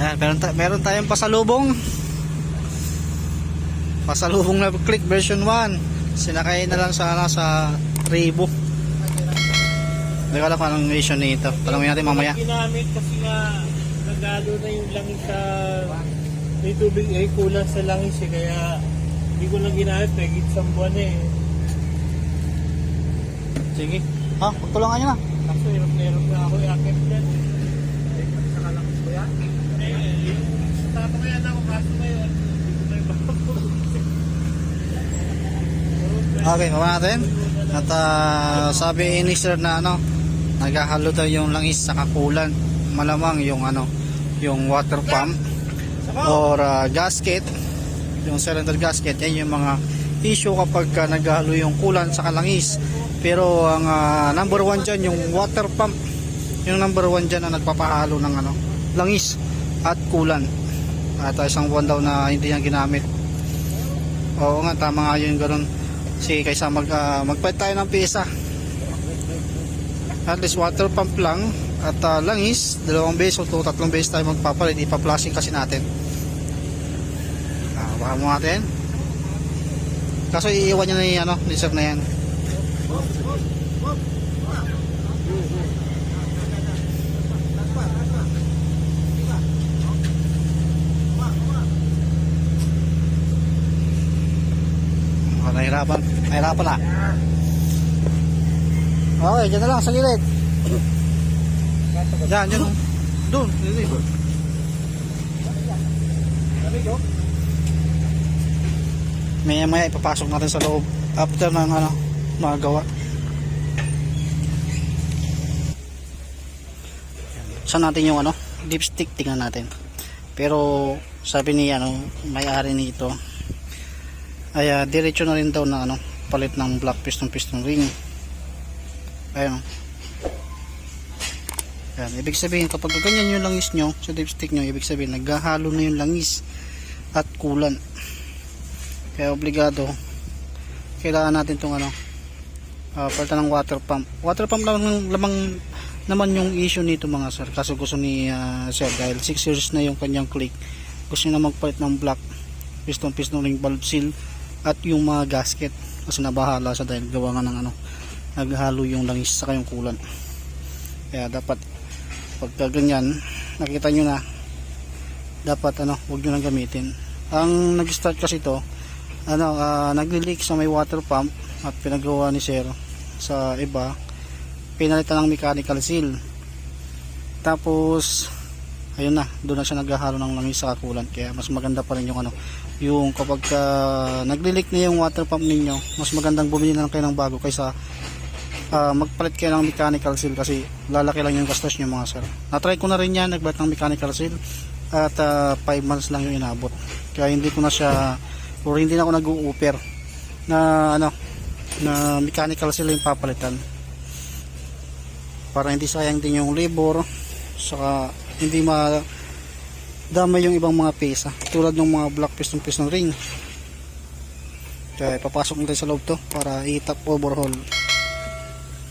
Ayan, meron, ta- meron tayong pasalubong. Pasalubong na click version 1. Sinakay na lang sana sa Tribo. Hindi ko alam kung anong issue nito. Tanongin natin mamaya. Ginamit kasi nga nagalo na yung langis sa may tubig ay kulang sa langis eh kaya hindi ko lang ginamit may isang buwan eh. Sige. Ha, pagtulungan nyo na. Kaso hirap na hirap na ako yakit dyan. Sa kalangis ko yan? Eh, yung tatamayan ako kaso ngayon. Hindi ko may bago. Okay, baba natin. At ah, sabi ni sir na ano, naghahalo daw yung langis sa kakulan. Malamang yung ano, yung water pump or ah, gasket, yung cylinder gasket, yan yung mga issue kapag ah, naghahalo yung kulan sa kalangis. Pero ang ah, number one dyan, yung water pump, yung number one dyan na nagpapahalo ng ano, langis at kulan. At ah, isang buwan daw na hindi yan ginamit. Oo nga, tama nga yun ganun. Kasi kaysa mag, uh, magpalit tayo ng pyesa. At least water pump lang at ah, langis, dalawang beses o tatlong beses tayo magpapalit. Ipa-flushing kasi natin. Ah, baka mo natin. Kaso iiwan niya na yung ano, sir na yan. Oh, nahirapan. Nahirapan na. Okay, dyan na lang sa gilid. Yan, yan. oh. Doon, gilid. Maya maya ipapasok natin sa loob after ng ano, magawa. Saan natin yung ano, lipstick tingnan natin. Pero sabi ni ano, may-ari nito, ay uh, diretso na rin daw na ano palit ng black piston piston ring. Ayun. Oh. yan, ibig sabihin kapag ganyan yung langis nyo sa dipstick nyo ibig sabihin naghahalo na yung langis at kulan. Kaya obligado kailangan natin itong ano uh, palitan ng water pump. Water pump lamang, lamang naman yung issue nito mga sir. Kaso gusto ni uh, sir dahil 6 years na yung kanyang click gusto niya magpalit ng black piston piston ring valve seal at yung mga gasket kasi nabahala siya dahil gawa nga ng ano naghalo yung langis sa yung kulan. Kaya dapat pagka ganyan nakita nyo na dapat ano huwag nyo nang gamitin. Ang nag start kasi to ano uh, nagli-leak sa may water pump at pinagawa ni sir sa iba pinalitan ng mechanical seal. Tapos ayun na doon na siya naghahalo ng langis sa kulan kaya mas maganda pa rin yung ano yung kapag uh, nagli-leak na yung water pump ninyo mas magandang bumili na lang kayo ng bago kaysa uh, magpalit kayo ng mechanical seal kasi lalaki lang yung gastos nyo mga sir. Natry ko na rin yan nagbalit ng mechanical seal at 5 uh, months lang yung inabot. Kaya hindi ko na siya or hindi na ako nag-uuper na ano na mechanical seal yung papalitan. Para hindi sayang din yung labor saka hindi ma damay yung ibang mga pesa tulad ng mga black piston piston ring. Kaya papasok natin sa loob to para i-top overhaul